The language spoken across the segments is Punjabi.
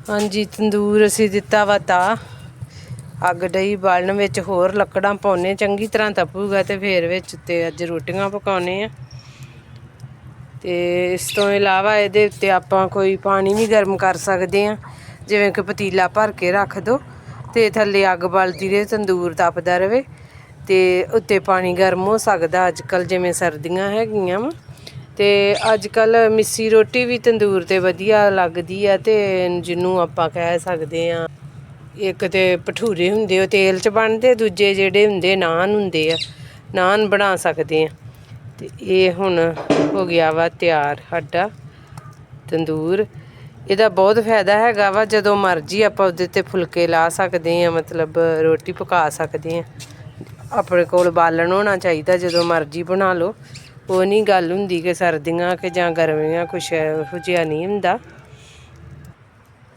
ਹਾਂਜੀ, ਤੰਦੂਰ ਅਸੀਂ ਦਿੱਤਾ ਵਾ ਤਾ ਅੱਗ ਡਈ ਬਾਲਣ ਵਿੱਚ ਹੋਰ ਲੱਕੜਾਂ ਪਾਉਨੇ, ਚੰਗੀ ਤਰ੍ਹਾਂ ਤਪੂਗਾ ਤੇ ਫੇਰ ਵਿੱਚ ਉੱਤੇ ਅੱਜ ਰੋਟੀਆਂ ਪਕਾਉਨੇ ਆ। ਤੇ ਇਸ ਤੋਂ ਇਲਾਵਾ ਇਹਦੇ ਉੱਤੇ ਆਪਾਂ ਕੋਈ ਪਾਣੀ ਵੀ ਗਰਮ ਕਰ ਸਕਦੇ ਆ। ਜਿਵੇਂ ਕਿ ਪਤੀਲਾ ਭਰ ਕੇ ਰੱਖ ਦੋ ਤੇ ਥੱਲੇ ਅੱਗ ਬਲਦੀ ਰਹੇ, ਤੰਦੂਰ ਤਪਦਾ ਰਹੇ ਤੇ ਉੱਤੇ ਪਾਣੀ ਗਰਮ ਹੋ ਸਕਦਾ। ਅੱਜ ਕੱਲ ਜਿਵੇਂ ਸਰਦੀਆਂ ਹੈਗੀਆਂ ਵਾ। ਤੇ ਅੱਜ ਕੱਲ ਮਿੱਸੀ ਰੋਟੀ ਵੀ ਤੰਦੂਰ ਤੇ ਵਧੀਆ ਲੱਗਦੀ ਆ ਤੇ ਜਿਹਨੂੰ ਆਪਾਂ ਕਹਿ ਸਕਦੇ ਆ, ਇੱਕ ਤੇ ਭਟੂਰੇ ਹੁੰਦੇ ਉਹ ਤੇਲ 'ਚ ਬਣਦੇ, ਦੂਜੇ ਜਿਹੜੇ ਹੁੰਦੇ ਨਾਨ ਹੁੰਦੇ ਆ, ਨਾਨ ਬਣਾ ਸਕਦੇ ਆ। ਤੇ ਇਹ ਹੁਣ ਹੋ ਗਿਆ ਵਾ ਤਿਆਰ ਸਾਡਾ ਤੰਦੂਰ। ਇਹਦਾ ਬਹੁਤ ਫਾਇਦਾ ਹੈਗਾ ਵਾ, ਜਦੋਂ ਮਰਜ਼ੀ ਆਪਾਂ ਉਹਦੇ ਤੇ ਫੁਲਕੇ ਲਾ ਸਕਦੇ ਆ, ਮਤਲਬ ਰੋਟੀ ਪਕਾ ਸਕਦੇ ਆ। ਆਪਣੇ ਕੋਲ ਬਾਲਣ ਹੋਣਾ ਚਾਹੀਦਾ, ਜਦੋਂ ਮਰਜ਼ੀ ਬਣਾ ਲਓ। ਉਹ ਨਹੀਂ ਗੱਲ ਹੁੰਦੀ ਕਿ ਸਰਦੀਆਂ ਕਿ ਜਾਂ ਗਰਮੀਆਂ, ਕੁਛ ਇਹੋ ਜਿਹਾ ਨਹੀਂ ਹੁੰਦਾ।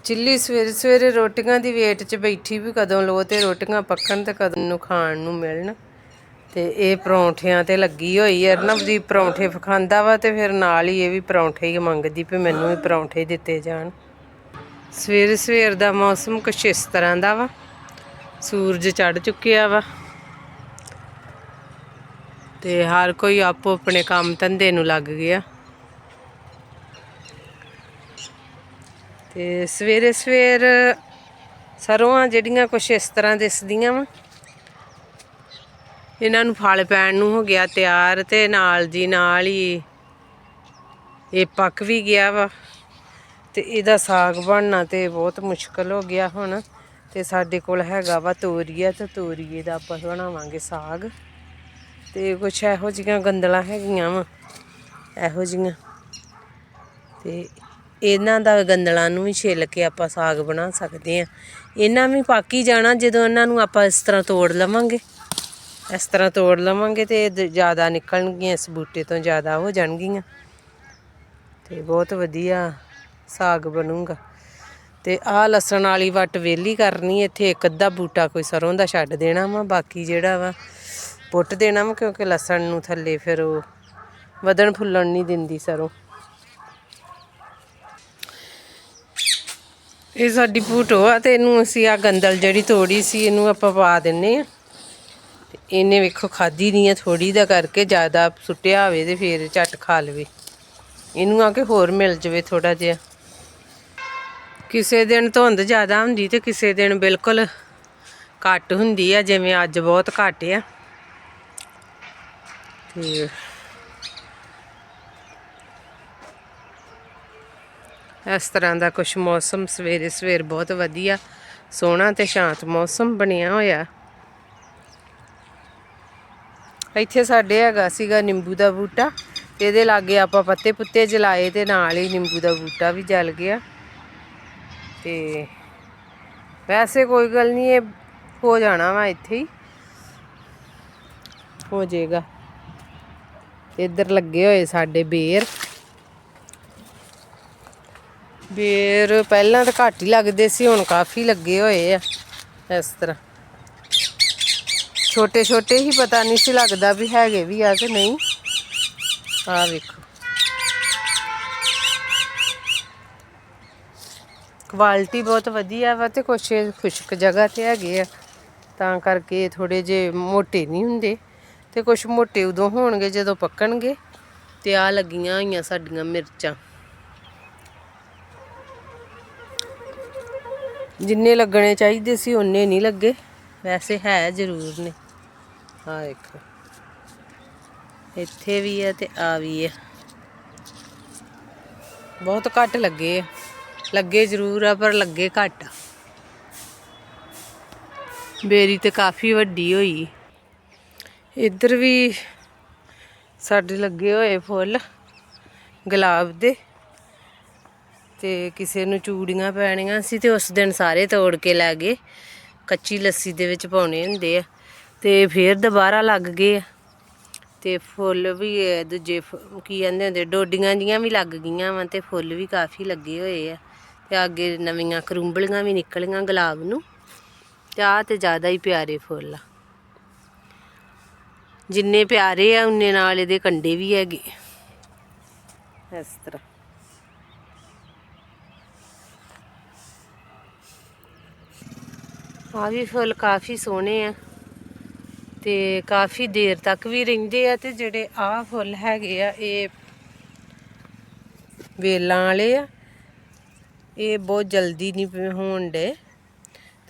ਚਿੱਲੀ ਸਵੇਰੇ ਸਵੇਰੇ ਰੋਟੀਆਂ ਦੀ ਵੇਟ 'ਚ ਬੈਠੀ ਵੀ ਕਦੋਂ ਲੋ ਤੇ ਰੋਟੀਆਂ ਪੱਕਣ ਤੇ ਕਦੋਂ ਨੂੰ ਖਾਣ ਨੂੰ ਮਿਲਣ। ਤੇ ਇਹ ਪਰੌਂਠਿਆਂ ਤੇ ਲੱਗੀ ਹੋਈ ਹੈ ਨਵਦੀਪ ਪਰੌਂਠੇ ਖਾਂਦਾ ਵਾ ਤੇ ਫਿਰ ਨਾਲ ਹੀ ਇਹ ਵੀ ਪਰੌਂਠੇ ਹੀ ਮੰਗਦੀ ਵੀ ਮੈਨੂੰ ਵੀ ਪਰੌਂਠੇ ਦਿੱਤੇ ਜਾਣ। ਸਵੇਰ ਸਵੇਰ ਦਾ ਮੌਸਮ ਕੁਛ ਇਸ ਤਰ੍ਹਾਂ ਦਾ ਵਾ। ਸੂਰਜ ਚੜ ਚੁੱਕਿਆ ਵਾ। ਤੇ ਹਰ ਕੋਈ ਆਪੋ ਆਪਣੇ ਕੰਮ ਧੰਦੇ ਨੂੰ ਲੱਗ ਗਿਆ। ਤੇ ਸਵੇਰੇ ਸਵੇਰ ਸਰੋਆਂ ਜਿਹੜੀਆਂ ਕੁਛ ਇਸ ਤਰ੍ਹਾਂ ਦਿਸਦੀਆਂ ਵਾ, ਇਹਨਾਂ ਨੂੰ ਫਲ ਪੈਣ ਨੂੰ ਹੋ ਗਿਆ ਤਿਆਰ ਤੇ ਨਾਲ ਜੀ ਨਾਲ ਹੀ ਇਹ ਪੱਕ ਵੀ ਗਿਆ ਵਾ ਤੇ ਇਹਦਾ ਸਾਗ ਬਣਨਾ ਤੇ ਬਹੁਤ ਮੁਸ਼ਕਲ ਹੋ ਗਿਆ ਹੁਣ ਤੇ ਸਾਡੇ ਕੋਲ ਹੈਗਾ ਵਾ ਤੋਰੀਆ ਤੇ ਤੋਰੀਏ ਦਾ ਆਪਾਂ ਬਣਾਵਾਂਗੇ ਸਾਗ। ਤੇ ਕੁਛ ਇਹੋ ਜਿਹੀਆਂ ਗੰਦਲਾਂ ਹੈਗੀਆਂ ਵਾ, ਇਹੋ ਜਿਹੀਆਂ। ਤੇ ਇਹਨਾਂ ਦਾ ਗੰਦਲਾਂ ਨੂੰ ਵੀ ਛਿੱਲ ਕੇ ਆਪਾਂ ਸਾਗ ਬਣਾ ਸਕਦੇ ਆ ਇਹਨਾਂ ਵੀ ਪਾਕੀ ਜਾਣਾ ਜਦੋਂ ਇਹਨਾਂ ਨੂੰ ਆਪਾਂ ਇਸ ਤਰ੍ਹਾਂ ਤੋੜ ਲਵਾਂਗੇ। ਇਸ ਤਰ੍ਹਾਂ ਤੋੜ ਲਵਾਂਗੇ ਤੇ ਜ਼ਿਆਦਾ ਨਿਕਲਣਗੀਆਂ, ਇਸ ਬੂਟੇ ਤੋਂ ਜ਼ਿਆਦਾ ਹੋ ਜਾਣਗੀਆਂ। ਤੇ ਬਹੁਤ ਵਧੀਆ ਸਾਗ ਬਣੂਗਾ। ਤੇ ਆਹ ਲਸਣ ਵਾਲੀ ਵੱਟ ਵੇਲੀ ਕਰਨੀ, ਇੱਥੇ ਇੱਕ ਅੱਧਾ ਬੂਟਾ ਕੋਈ ਸਰੋਂ ਦਾ ਛੱਡ ਦੇਣਾ ਵਾ, ਬਾਕੀ ਜਿਹੜਾ ਵਾ ਪੁੱਟ ਦੇਣਾ ਵਾ ਕਿਉਂਕਿ ਲਸਣ ਨੂੰ ਥੱਲੇ ਫਿਰ ਉਹ ਵਧਣ ਫੁੱਲਣ ਨਹੀਂ ਦਿੰਦੀ ਸਰੋਂ। ਇਹ ਸਾਡੀ ਭੂਟੋ ਆ ਤੇ ਇਹਨੂੰ ਅਸੀਂ ਆ ਗੰਦਲ ਜਿਹੜੀ ਤੋੜੀ ਸੀ, ਇਹਨੂੰ ਆਪਾਂ ਪਾ ਦਿੰਨੇ ਆ। ਇਹਨੇ ਵੇਖੋ ਖਾਦੀ ਨਹੀਂ ਆ ਥੋੜੀ ਦਾ ਕਰਕੇ ਜ਼ਿਆਦਾ ਸੁੱਟਿਆ ਹੋਵੇ ਤੇ ਫੇਰ ਝੱਟ ਖਾ ਲਵੇ। ਇਹਨੂੰ ਆ ਕੇ ਹੋਰ ਮਿਲ ਜਵੇ ਥੋੜਾ ਜਿਹਾ। ਕਿਸੇ ਦਿਨ ਧੁੰਦ ਜ਼ਿਆਦਾ ਹੁੰਦੀ ਤੇ ਕਿਸੇ ਦਿਨ ਬਿਲਕੁਲ ਘੱਟ ਹੁੰਦੀ ਆ, ਜਿਵੇਂ ਅੱਜ ਬਹੁਤ ਘੱਟ ਆ। ਤੇ ਇਸ ਤਰ੍ਹਾਂ ਦਾ ਕੁਝ ਮੌਸਮ ਸਵੇਰੇ ਸਵੇਰ ਬਹੁਤ ਵਧੀਆ, ਸੋਹਣਾ ਤੇ ਸ਼ਾਂਤ ਮੌਸਮ ਬਣਿਆ ਹੋਇਆ। ਇੱਥੇ ਸਾਡੇ ਹੈਗਾ ਸੀਗਾ ਨਿੰਬੂ ਦਾ ਬੂਟਾ, ਇਹਦੇ ਲਾਗੇ ਆਪਾਂ ਪੱਤੇ ਪੁੱਤੇ ਜਲਾਏ ਤੇ ਨਾਲ ਹੀ ਨਿੰਬੂ ਦਾ ਬੂਟਾ ਵੀ ਜਲ ਗਿਆ। ਤੇ ਵੈਸੇ ਕੋਈ ਗੱਲ ਨਹੀਂ ਇਹ ਹੋ ਜਾਣਾ ਵਾ ਇੱਥੇ ਹੀ। ਹੋ ਜਾਏਗਾ। ਇੱਧਰ ਲੱਗੇ ਹੋਏ ਸਾਡੇ ਬੇਰ। ਬੇਰ ਪਹਿਲਾਂ ਤਾਂ ਘੱਟ ਹੀ ਲੱਗਦੇ ਸੀ, ਹੁਣ ਕਾਫੀ ਲੱਗੇ ਹੋਏ ਆ ਇਸ ਤਰ੍ਹਾਂ। ਛੋਟੇ ਛੋਟੇ ਹੀ ਪਤਾ ਨਹੀਂ ਸੀ ਲੱਗਦਾ ਵੀ ਹੈਗੇ ਵੀ ਆ ਕਿ ਨਹੀਂ। ਆ ਵੇਖੋ। ਕੁਆਲਿਟੀ ਬਹੁਤ ਵਧੀਆ ਵਾ ਤੇ ਕੁਛ ਖੁਸ਼ਕ ਜਗ੍ਹਾ ਤੇ ਹੈਗੇ ਆ। ਤਾਂ ਕਰਕੇ ਥੋੜੇ ਜੇ ਮੋਟੇ ਨਹੀਂ ਹੁੰਦੇ। ਤੇ ਕੁਛ ਮੋਟੇ ਉਦੋਂ ਹੋਣਗੇ ਜਦੋਂ ਪੱਕਣਗੇ। ਤੇ ਆ ਲੱਗੀਆਂ ਹੋਈਆਂ ਸਾਡੀਆਂ ਮਿਰਚਾਂ। ਜਿੰਨੇ ਲੱਗਣੇ ਚਾਹੀਦੇ ਸੀ ਉਹਨੇ ਨਹੀਂ ਲੱਗੇ। ਵੈਸੇ ਹੈ ਜ਼ਰੂਰ ਨੇ। ਆ ਦੇਖੋ। ਇੱਥੇ ਵੀ ਹੈ ਤੇ ਆ ਵੀ ਹੈ ਬਹੁਤ ਘੱਟ ਲੱਗੇ ਆ। ਲੱਗੇ ਜ਼ਰੂਰ ਆ, ਪਰ ਲੱਗੇ ਘੱਟ ਆ। ਬੇਰੀ ਤੇ ਕਾਫੀ ਵੱਡੀ ਹੋਈ। ਇੱਧਰ ਵੀ ਸਾਡੇ ਲੱਗੇ ਹੋਏ ਫੁੱਲ ਗੁਲਾਬ ਦੇ ਤੇ ਕਿਸੇ ਨੂੰ ਚੂੜੀਆਂ ਪੈਣੀਆਂ ਸੀ ਤੇ ਉਸ ਦਿਨ ਸਾਰੇ ਤੋੜ ਕੇ ਲੈ ਗਏ। ਕੱਚੀ ਲੱਸੀ ਦੇ ਵਿੱਚ ਪਾਉਣੇ ਹੁੰਦੇ ਆ ਤੇ ਫੇਰ ਦੁਬਾਰਾ ਲੱਗ ਗਏ ਆ। ਤੇ ਫੁੱਲ ਵੀ ਦੂਜੇ ਕੀ ਕਹਿੰਦੇ ਹੁੰਦੇ, ਡੋਡੀਆਂ ਜੀਆਂ ਵੀ ਲੱਗ ਗਈਆਂ ਵਾ ਤੇ ਫੁੱਲ ਵੀ ਕਾਫੀ ਲੱਗੇ ਹੋਏ ਆ। ਤੇ ਅੱਗੇ ਨਵੀਆਂ ਕਰੂੰਬਲੀਆਂ ਵੀ ਨਿਕਲੀਆਂ ਗੁਲਾਬ ਨੂੰ। ਤੇ ਆ ਤੇ ਜ਼ਿਆਦਾ ਹੀ ਪਿਆਰੇ ਫੁੱਲ ਆ। ਜਿੰਨੇ ਪਿਆਰੇ ਆ ਉਨੇ ਨਾਲ ਇਹਦੇ ਕੰਡੇ ਵੀ ਹੈਗੇ। ਇਸ ਤਰ੍ਹਾਂ। ਆ ਵੀ ਫੁੱਲ ਕਾਫੀ ਸੋਹਣੇ ਆ ਤੇ ਕਾਫੀ ਦੇਰ ਤੱਕ ਵੀ ਰਹਿੰਦੇ ਆ ਤੇ ਜਿਹੜੇ ਆ ਫੁੱਲ ਹੈਗੇ ਆ ਇਹ ਵੇਲਾਂ ਵਾਲੇ ਆ। ਇਹ ਬਹੁਤ ਜਲਦੀ ਨਹੀਂ ਹੋਣ ਡੇ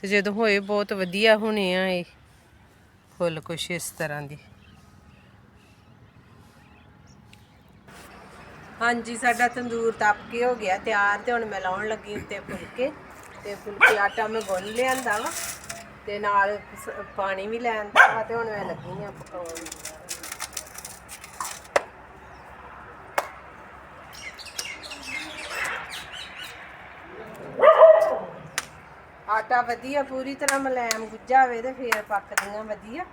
ਤੇ ਜਦੋਂ ਹੋਏ ਬਹੁਤ ਵਧੀਆ ਹੋਣੇ ਆ ਇਹ ਫੁੱਲ ਕੁਛ ਇਸ ਤਰ੍ਹਾਂ ਦੀ। ਹਾਂਜੀ, ਸਾਡਾ ਤੰਦੂਰ ਤਪ ਕੇ ਹੋ ਗਿਆ, ਤਿਆਰ ਤੇ ਹੁਣ ਮੈਂ ਲਾਉਣ ਲੱਗੀ ਉੱਤੇ ਫੁਲਕੇ। ਤੇ ਫੁਲਕੇ ਆਟਾ ਮੈਂ ਗੁੰਨ ਲਿਆਂਦਾ ਵਾ, ਤੇ ਨਾਲ ਸ- ਪਾਣੀ ਵੀ ਲੈਣ ਦਾ ਤੇ ਹੁਣ ਮੈਂ ਲੱਗੀ ਆ ਪਕਾਉਣ ਆਟਾ ਵਧੀਆ, ਪੂਰੀ ਤਰ੍ਹਾਂ ਮਲੈਮ ਗੁੱਝਾ ਹੋਵੇ ਤੇ ਫੇਰ ਪੱਕਦੀਆਂ ਵਧੀਆ।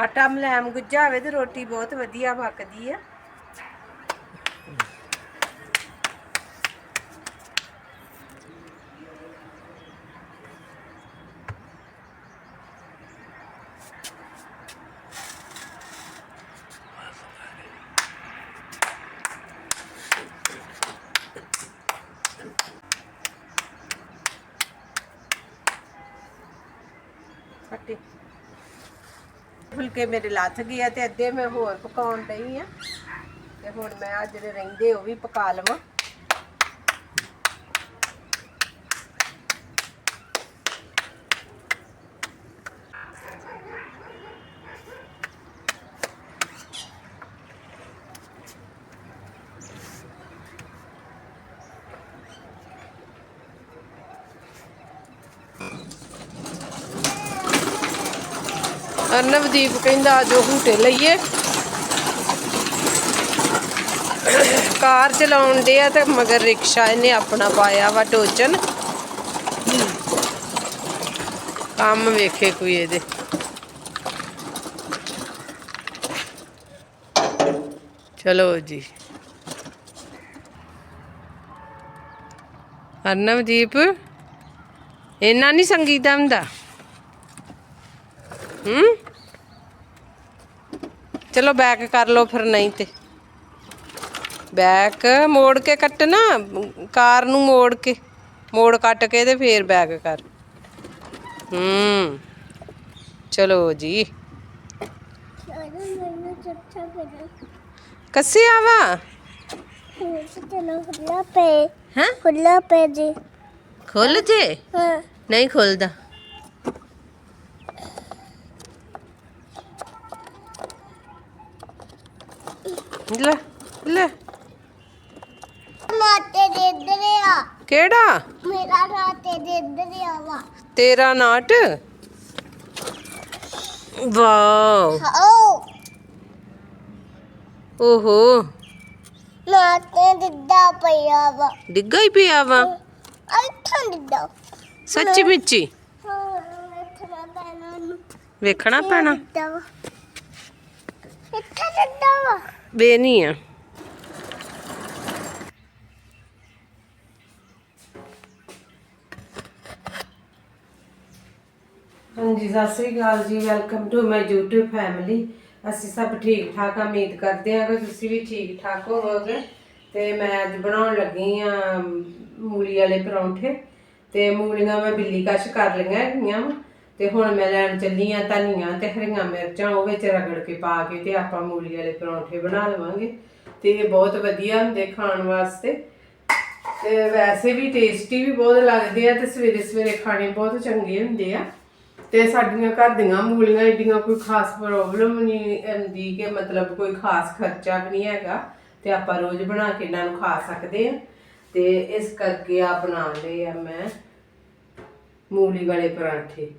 ਆਟਾ ਮਲੈਮ ਗੁੱਜਾ ਹੋਵੇ ਤੇ ਰੋਟੀ ਬਹੁਤ ਵਧੀਆ ਪੱਕਦੀ ਆ ਫੱਟੀ ਫੁਲਕੇ ਮੇਰੇ ਲੱਥ ਗਏ ਆ ਤੇ ਅੱਧੇ ਮੈਂ ਹੋਰ ਪਕਾਉਣ ਡਈ ਆ। ਤੇ ਹੁਣ ਮੈਂ ਆ ਜਿਹੜੇ ਰਹਿੰਦੇ ਉਹ ਵੀ ਪਕਾ ਲਵਾਂ। ਅਰਨਵਦੀਪ ਕਹਿੰਦਾ ਜੋ ਹੂਟੇ ਲਈਏ। ਕਾਰ ਚਲਾਉਣ ਦੇ ਆ ਤੇ ਮਗਰ ਰਿਕਸ਼ਾ ਇਹਨੇ ਆਪਣਾ ਪਾਇਆ ਵਾ ਟੋਚਨ। ਕੰਮ ਵੇਖੇ ਕੋਈ ਇਹਦੇ। ਚਲੋ ਜੀ। ਅਰਨਵਦੀਪ ਇਹਨਾਂ ਨਹੀਂ ਸੰਗੀਤਾ ਹੁੰਦਾ ਹੂੰ? ਚਲੋ ਬੈਕ ਕਰ ਲਓ ਫਿਰ ਨਹੀਂ ਤੇ। ਬੈਕ ਮੋੜ ਕੇ ਕੱਟਣਾ ਕਾਰ ਨੂੰ ਮੋੜ ਕੇ। ਮੋੜ ਕੱਟ ਕੇ ਤੇ ਫੇਰ ਬੈਕ ਕਰ। ਹੂੰ। ਚਲੋ ਜੀ। ਕੱਸੇ ਆਵਾ? ਖੁੱਲਾ ਪੇ ਹਾਂ? ਖੁੱਲਾ ਪੇ ਜੀ। ਖੁੱਲ ਜੇ? ਹਾਂ। ਨਹੀਂ ਖੁੱਲਦਾ ਲੈ ਲੈ। ਨਾਤੇ ਦੇ ਇੱਧਰ ਆ। ਕਿਹੜਾ? ਮੇਰਾ ਨਾਤੇ ਦੇ ਇੱਧਰ ਆ ਵਾ। ਤੇਰਾ ਨਾਟ ਵਾਓ। ਓਹੋ। ਨਾਤੇ ਦਿੱਦਾ ਪਿਆ ਵਾ। ਡਿੱਗਾ ਹੀ ਪਿਆ ਵਾ? ਇੱਥੋਂ ਦਿੱਦਾ ਸੱਚੀ ਮਿੱਚੀ? ਵੇਖਣਾ ਪੈਣਾ? ਵਾ। ਇੱਥੇ ਦਿੱਤਾ ਵਾ। ਨਹੀਂ ਆ। ਹਾਂਜੀ, ਸਤਿ ਸ੍ਰੀ ਅਕਾਲ ਜੀ welcome to my YouTube family ਅਸੀਂ ਸਭ ਠੀਕ ਠਾਕ ਉਮੀਦ ਕਰਦੇ ਹਾਂ ਕਿ ਤੁਸੀਂ ਵੀ ਠੀਕ ਠਾਕ ਹੋਵੋਗੇ। ਤੇ ਮੈਂ ਅੱਜ ਬਣਾਉਣ ਲੱਗੀ ਆ ਮੂਲੀ ਵਾਲੇ ਪਰੌਂਠੇ। ਤੇ ਮੂਲੀਆਂ ਮੈਂ ਬਿੱਲੀ ਕਸ਼ ਕਰ ਲਈਆਂ ਹੈਗੀਆਂ ਵਾਂ। ਤੇ ਹੁਣ ਮੈਂ ਲੈਣ ਚੱਲੀ ਆ ਧਨੀਆ ਤੇ ਹਰੀਆਂ ਮਿਰਚਾਂ, ਉਹ ਵਿੱਚ ਰਗੜ ਕੇ ਪਾ ਕੇ ਤੇ ਆਪਾਂ ਮੂਲੀ ਵਾਲੇ ਪਰੌਂਠੇ ਬਣਾ ਲਵਾਂਗੇ। ਤੇ ਇਹ ਬਹੁਤ ਵਧੀਆ ਹੁੰਦੇ ਖਾਣ ਵਾਸਤੇ। ਤੇ ਵੈਸੇ ਵੀ ਟੇਸਟੀ ਵੀ ਬਹੁਤ ਲੱਗਦੇ ਆ ਤੇ ਸਵੇਰੇ ਸਵੇਰੇ ਖਾਣੇ ਬਹੁਤ ਚੰਗੇ ਹੁੰਦੇ ਆ। ਤੇ ਸਾਡੀਆਂ ਘਰ ਦੀਆਂ ਮੂਲੀਆਂ ਏਡੀਆਂ ਕੋਈ ਖਾਸ ਪ੍ਰੋਬਲਮ ਨਹੀਂ ਆਉਂਦੀ ਕਿ ਮਤਲਬ ਕੋਈ ਖਾਸ ਖਰਚਾ ਵੀ ਨਹੀਂ ਹੈਗਾ ਤੇ ਆਪਾਂ ਰੋਜ਼ ਬਣਾ ਕੇ ਇਹਨਾਂ ਨੂੰ ਖਾ ਸਕਦੇ ਆ ਤੇ ਇਸ ਕਰਕੇ ਆ ਬਣਾ ਲਏ ਆ ਮੈਂ ਮੂਲੀ ਵਾਲੇ ਪਰਾਂਠੇ।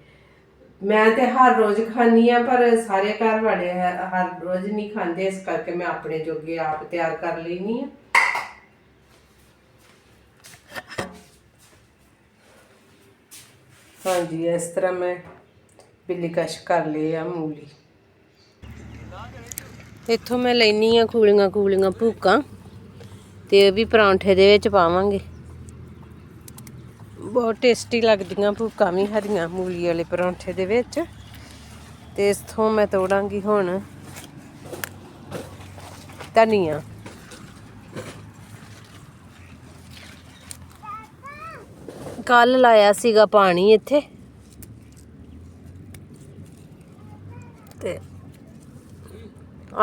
ਮੈਂ ਤੇ ਹਰ ਰੋਜ਼ ਖਾਂਦੀ ਆ ਪਰ ਸਾਰੇ ਘਰ ਵਾਲੇ ਹਰ ਰੋਜ਼ ਨਹੀਂ ਖਾਂਦੇ, ਇਸ ਕਰਕੇ ਮੈਂ ਆਪਣੇ ਜੋਗੇ ਆਪ ਤਿਆਰ ਕਰ ਲੈਣੀ ਆ ਹਾਂਜੀ, ਇਸ ਤਰ੍ਹਾਂ ਮੈਂ ਬਿੱਲੀ ਕਸ਼ ਕਰ ਲਏ ਆ ਮੂਲੀ। ਇੱਥੋਂ ਮੈਂ ਲੈਣੀ ਆ ਖੂਲੀਆਂ ਖੂਲੀਆਂ ਭੂਕਾਂ ਤੇ ਇਹ ਵੀ ਪਰਾਂਠੇ ਦੇ ਵਿੱਚ ਪਾਵਾਂਗੇ। ਬਹੁਤ ਟੇਸਟੀ ਲੱਗਦੀਆਂ ਭੂਕਾਂ ਵੀ ਹਰੀਆਂ ਮੂਲੀ ਵਾਲੇ ਪਰੌਂਠੇ ਦੇ ਵਿੱਚ। ਤੇ ਇਥੋਂ ਮੈਂ ਤੋੜਾਂਗੀ ਹੁਣ ਧਨੀਆ। ਕੱਲ ਲਾਇਆ ਸੀਗਾ ਪਾਣੀ ਇੱਥੇ।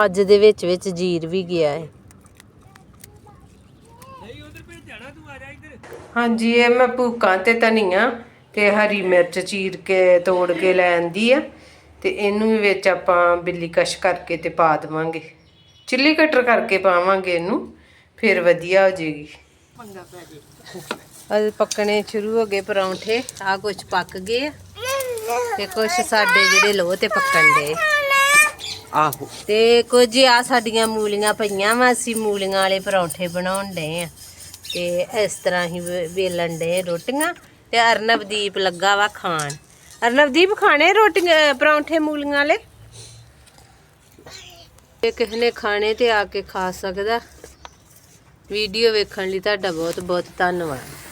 ਅੱਜ ਦੇ ਵਿੱਚ ਵਿੱਚ ਜੀਰ ਵੀ ਗਿਆ ਹੈ। ਹਾਂਜੀ ਇਹ ਮੈਂ ਭੂਕਾਂ ਤੇ ਧਨੀਆ ਤੇ ਹਰੀ ਮਿਰਚ ਚੀਰ ਕੇ ਤੋੜ ਕੇ ਲੈਂਦੀ ਆ ਤੇ ਇਹਨੂੰ ਵੀ ਵਿੱਚ ਆਪਾਂ ਬਿੱਲੀ ਕਸ਼ ਕਰਕੇ ਤੇ ਪਾ ਦੇਵਾਂਗੇ। ਚਿੱਲੀ ਕਟਰ ਕਰਕੇ ਪਾਵਾਂਗੇ ਇਹਨੂੰ ਫਿਰ ਵਧੀਆ ਹੋ ਜਾਏਗੀ ਅੱਜ ਪੱਕਣੇ ਸ਼ੁਰੂ ਹੋ ਗਏ ਪਰੌਂਠੇ ਆ ਕੁਝ ਪੱਕ ਗਏ ਤੇ ਕੁਝ ਸਾਡੇ ਜਿਹੜੇ ਲੋਹ ਤੇ ਪੱਕਣ ਦੇ। ਆਹੋ। ਤੇ ਕੁਝ ਆ ਸਾਡੀਆਂ ਮੂਲੀਆਂ ਪਈਆਂ ਵਾ, ਅਸੀਂ ਮੂਲੀਆਂ ਵਾਲੇ ਪਰੌਂਠੇ ਬਣਾਉਣ ਡਏ ਆ। ਤੇ ਇਸ ਤਰ੍ਹਾਂ ਹੀ ਵੇਲਣ ਡਏ ਰੋਟੀਆਂ। ਤੇ ਅਰਨਵਦੀਪ ਲੱਗਾ ਵਾ ਖਾਣ। ਅਰਨਵਦੀਪ ਖਾਣੇ ਰੋਟੀਆਂ ਪਰੌਂਠੇ ਮੂਲੀਆਂ ਵਾਲੇ? ਜੇ ਕਿਸੇ ਨੇ ਖਾਣੇ ਤੇ ਆ ਕੇ ਖਾ ਸਕਦਾ। ਵੀਡੀਓ ਵੇਖਣ ਲਈ ਤੁਹਾਡਾ ਬਹੁਤ ਬਹੁਤ ਧੰਨਵਾਦ।